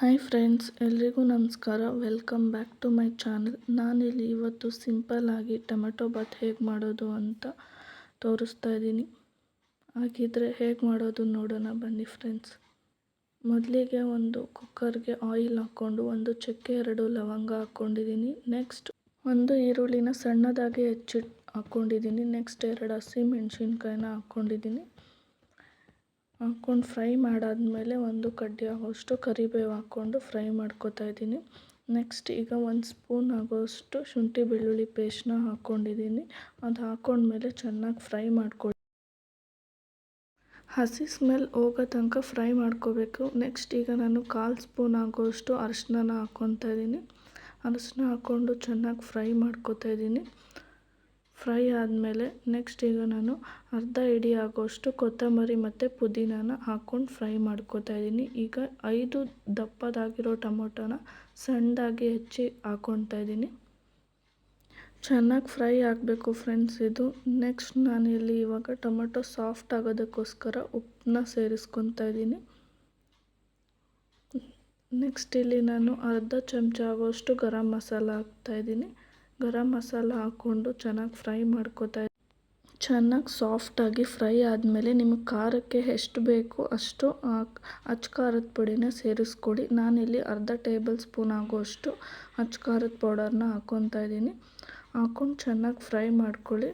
Hi friends ಎಲ್ರಿಗೂ ನಮಸ್ಕಾರ. Welcome back to my channel ನಾನಿಲ್ಲಿ ಇವತ್ತು ಸಿಂಪಲ್ಲಾಗಿ ಟೊಮೆಟೊ ಬಾತ್ ಹೇಗೆ ಮಾಡೋದು ಅಂತ ತೋರಿಸ್ತಾ ಇದ್ದೀನಿ. ಹಾಗಿದ್ರೆ ಹೇಗೆ ಮಾಡೋದು ನೋಡೋಣ ಬನ್ನಿ ಫ್ರೆಂಡ್ಸ್ ಮೊದಲಿಗೆ ಒಂದು ಕುಕ್ಕರ್ಗೆ ಆಯಿಲ್ ಹಾಕ್ಕೊಂಡು ಒಂದು ಚಕ್ಕೆ ಎರಡು ಲವಂಗ ಹಾಕ್ಕೊಂಡಿದ್ದೀನಿ. ನೆಕ್ಸ್ಟ್ ಒಂದು ಈರುಳ್ಳಿನ ಸಣ್ಣದಾಗಿ ಹೆಚ್ಚಿಟ್ಟು ಹಾಕ್ಕೊಂಡಿದ್ದೀನಿ. ನೆಕ್ಸ್ಟ್ ಎರಡು ಹಸಿ ಮೆಣಸಿನ್ಕಾಯಿನ ಹಾಕ್ಕೊಂಡಿದ್ದೀನಿ. ಹಾಕ್ಕೊಂಡು ಫ್ರೈ ಮಾಡಾದಮೇಲೆ ಒಂದು ಕಡ್ಡಿ ಆಗೋಷ್ಟು ಕರಿಬೇವು ಹಾಕ್ಕೊಂಡು ಫ್ರೈ ಮಾಡ್ಕೊತಾ ಇದ್ದೀನಿ. ನೆಕ್ಸ್ಟ್ ಈಗ ಒಂದು ಸ್ಪೂನ್ ಆಗೋಷ್ಟು ಶುಂಠಿ ಬೆಳ್ಳುಳ್ಳಿ ಪೇಸ್ಟ್ನ ಹಾಕ್ಕೊಂಡಿದ್ದೀನಿ. ಅದು ಹಾಕ್ಕೊಂಡ್ಮೇಲೆ ಚೆನ್ನಾಗಿ ಫ್ರೈ ಮಾಡ್ಕೊಳ್ಳಿ ಹಸಿ ಸ್ಮೆಲ್ ಹೋಗೋ ತನಕ ಫ್ರೈ ಮಾಡ್ಕೋಬೇಕು. ನೆಕ್ಸ್ಟ್ ಈಗ ನಾನು ಕಾಲು ಸ್ಪೂನ್ ಆಗೋಷ್ಟು ಅರಿಶಿನ ಹಾಕ್ಕೊತಾ ಇದ್ದೀನಿ. ಅರಿಶಿನ ಹಾಕ್ಕೊಂಡು ಚೆನ್ನಾಗಿ ಫ್ರೈ ಮಾಡ್ಕೊತಾ ಇದ್ದೀನಿ. ಫ್ರೈ ಆದಮೇಲೆ ನೆಕ್ಸ್ಟ್ ಈಗ ನಾನು ಅರ್ಧ ಇಡಿ ಆಗೋಷ್ಟು ಕೊತ್ತಂಬರಿ ಮತ್ತು ಪುದೀನಾನ ಹಾಕ್ಕೊಂಡು ಫ್ರೈ ಮಾಡ್ಕೊತಾ ಇದ್ದೀನಿ. ಈಗ ಐದು ದಪ್ಪದಾಗಿರೋ ಟೊಮೊಟೊನ ಸಣ್ಣದಾಗಿ ಹೆಚ್ಚಿ ಹಾಕ್ಕೊಳ್ತಾ ಇದ್ದೀನಿ. ಚೆನ್ನಾಗಿ ಫ್ರೈ ಆಗಬೇಕು ಫ್ರೆಂಡ್ಸ್ ಇದು. ನೆಕ್ಸ್ಟ್ ನಾನು ಇಲ್ಲಿ ಇವಾಗ ಟೊಮೊಟೊ ಸಾಫ್ಟ್ ಆಗೋದಕ್ಕೋಸ್ಕರ ಉಪ್ಪನ್ನ ಸೇರಿಸ್ಕೊತಾ ಇದ್ದೀನಿ. ನೆಕ್ಸ್ಟ್ ಇಲ್ಲಿ ನಾನು ಅರ್ಧ ಚಮಚ ಆಗೋಷ್ಟು ಗರಂ ಮಸಾಲ ಹಾಕ್ತಾಯಿದ್ದೀನಿ ಗರಂ ಮಸಾಲ ಹಾಕ್ಕೊಂಡು ಚೆನ್ನಾಗಿ ಫ್ರೈ ಮಾಡ್ಕೋತಾ ಚೆನ್ನಾಗಿ ಸಾಫ್ಟಾಗಿ ಫ್ರೈ ಆದಮೇಲೆ ನಿಮಗೆ ಖಾರಕ್ಕೆ ಎಷ್ಟು ಬೇಕೋ ಅಷ್ಟು ಅಚ್ಚ ಖಾರದ ಪುಡಿನ ಸೇರಿಸ್ಕೊಡಿ. ನಾನಿಲ್ಲಿ ಅರ್ಧ ಟೇಬಲ್ ಸ್ಪೂನ್ ಆಗೋಷ್ಟು ಅಚ್ಚ ಖಾರದ ಪೌಡರ್ನ ಹಾಕ್ಕೊತಾ ಇದ್ದೀನಿ. ಹಾಕ್ಕೊಂಡು ಚೆನ್ನಾಗಿ ಫ್ರೈ ಮಾಡ್ಕೊಳ್ಳಿ.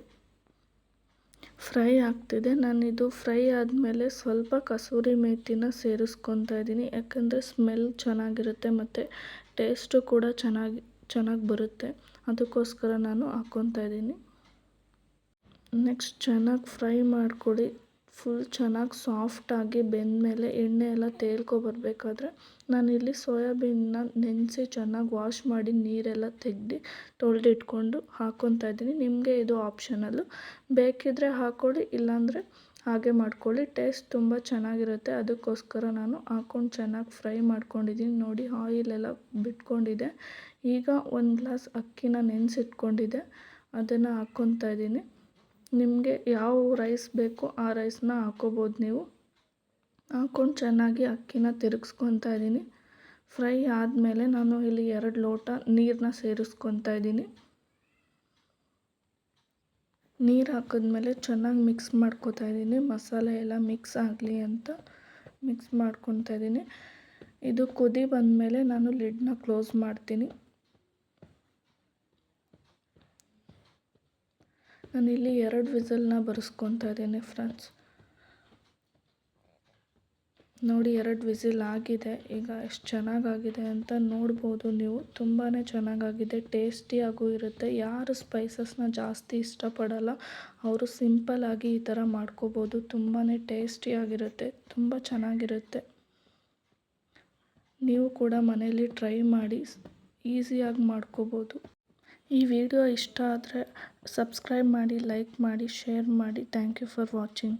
ಫ್ರೈ ಆಗ್ತಿದೆ. ನಾನಿದು ಫ್ರೈ ಆದಮೇಲೆ ಸ್ವಲ್ಪ ಕಸೂರಿ ಮೇಥಿನ ಸೇರಿಸ್ಕೊತಾ ಇದ್ದೀನಿ. ಯಾಕಂದರೆ ಸ್ಮೆಲ್ ಚೆನ್ನಾಗಿರುತ್ತೆ ಮತ್ತು ಟೇಸ್ಟು ಕೂಡ ಚೆನ್ನಾಗಿ ಚೆನ್ನಾಗಿ ಬರುತ್ತೆ. ಅದಕ್ಕೋಸ್ಕರ ನಾನು ಹಾಕ್ಕೊತಾ ಇದ್ದೀನಿ. ನೆಕ್ಸ್ಟ್ ಚೆನ್ನಾಗಿ ಫ್ರೈ ಮಾಡ್ಕೊಳ್ಳಿ ಫುಲ್ ಚೆನ್ನಾಗಿ ಸಾಫ್ಟಾಗಿ ಬೆಂದಮೇಲೆ ಎಣ್ಣೆ ಎಲ್ಲ ತೇಲ್ಕೊಬರ್ಬೇಕಾದ್ರೆ ನಾನಿಲ್ಲಿ ಸೋಯಾಬೀನ್ನ ನೆನೆಸಿ ಚೆನ್ನಾಗಿ ವಾಶ್ ಮಾಡಿ ನೀರೆಲ್ಲ ತೆಗೆದು ತೊಳೆದಿಟ್ಕೊಂಡು ಹಾಕ್ಕೊತಾ ಇದ್ದೀನಿ. ನಿಮಗೆ ಇದು ಆಪ್ಷನಲ್ಲು ಬೇಕಿದ್ದರೆ ಹಾಕ್ಕೊಳ್ಳಿ ಇಲ್ಲಾಂದರೆ ಹಾಗೆ ಮಾಡ್ಕೊಳ್ಳಿ. ಟೇಸ್ಟ್ ತುಂಬ ಚೆನ್ನಾಗಿರುತ್ತೆ. ಅದಕ್ಕೋಸ್ಕರ ನಾನು ಹಾಕ್ಕೊಂಡು ಚೆನ್ನಾಗಿ ಫ್ರೈ ಮಾಡ್ಕೊಂಡಿದ್ದೀನಿ ನೋಡಿ ಆಯಿಲೆಲ್ಲ ಬಿಟ್ಕೊಂಡಿದೆ. ಈಗ ಒಂದು ಗ್ಲಾಸ್ ಅಕ್ಕಿನ ನೆನೆಸಿಟ್ಕೊಂಡಿದ್ದೆ ಅದನ್ನು ಹಾಕ್ಕೊತಾ ಇದ್ದೀನಿ ನಿಮಗೆ ಯಾವ ರೈಸ್ ಬೇಕೋ ಆ ರೈಸ್ನ ಹಾಕ್ಕೋಬೋದು ನೀವು. ಹಾಕ್ಕೊಂಡು ಚೆನ್ನಾಗಿ ಅಕ್ಕಿನ ತಿರುಗಿಸ್ಕೊತಾ ಇದ್ದೀನಿ ಫ್ರೈ ಆದಮೇಲೆ ನಾನು ಇಲ್ಲಿ ಎರಡು ಲೋಟ ನೀರನ್ನ ಸೇರಿಸ್ಕೊತಾ ಇದ್ದೀನಿ ನೀರು ಹಾಕಿದ್ಮೇಲೆ ಚೆನ್ನಾಗಿ ಮಿಕ್ಸ್ ಮಾಡ್ಕೊತಾ ಇದ್ದೀನಿ. ಮಸಾಲೆ ಎಲ್ಲ ಮಿಕ್ಸ್ ಆಗಲಿ ಅಂತ ಮಿಕ್ಸ್ ಮಾಡ್ಕೊತಾ ಇದ್ದೀನಿ. ಇದು ಕುದಿ ಬಂದಮೇಲೆ ನಾನು ಲಿಡ್ನ ಕ್ಲೋಸ್ ಮಾಡ್ತೀನಿ. ನಾನಿಲ್ಲಿ ಎರಡು ವಿಸಲ್ನ ಬರೆಸ್ಕೊತಾ ಇದ್ದೀನಿ ಫ್ರೆಂಡ್ಸ್ ನೋಡಿ, ಎರಡು ವಿಸಿಲ್ ಆಗಿದೆ. ಈಗ ಎಷ್ಟು ಚೆನ್ನಾಗಾಗಿದೆ ಅಂತ ನೋಡ್ಬೋದು ನೀವು. ತುಂಬಾ ಚೆನ್ನಾಗಾಗಿದೆ. ಟೇಸ್ಟಿಯಾಗೂ ಇರುತ್ತೆ. ಯಾರು ಸ್ಪೈಸಸ್ನ ಜಾಸ್ತಿ ಇಷ್ಟಪಡಲ್ಲ. ಅವರು ಸಿಂಪಲ್ಲಾಗಿ ಈ ಥರ ಮಾಡ್ಕೋಬೋದು. ತುಂಬಾ ಟೇಸ್ಟಿಯಾಗಿರುತ್ತೆ ತುಂಬ ಚೆನ್ನಾಗಿರುತ್ತೆ. ನೀವು ಕೂಡ ಮನೆಯಲ್ಲಿ ಟ್ರೈ ಮಾಡಿ ಈಸಿಯಾಗಿ ಮಾಡ್ಕೋಬೋದು. ಈ ವಿಡಿಯೋ ಇಷ್ಟ ಆದರೆ ಸಬ್ಸ್ಕ್ರೈಬ್ ಮಾಡಿ ಲೈಕ್ ಮಾಡಿ ಶೇರ್ ಮಾಡಿ. Thank you for watching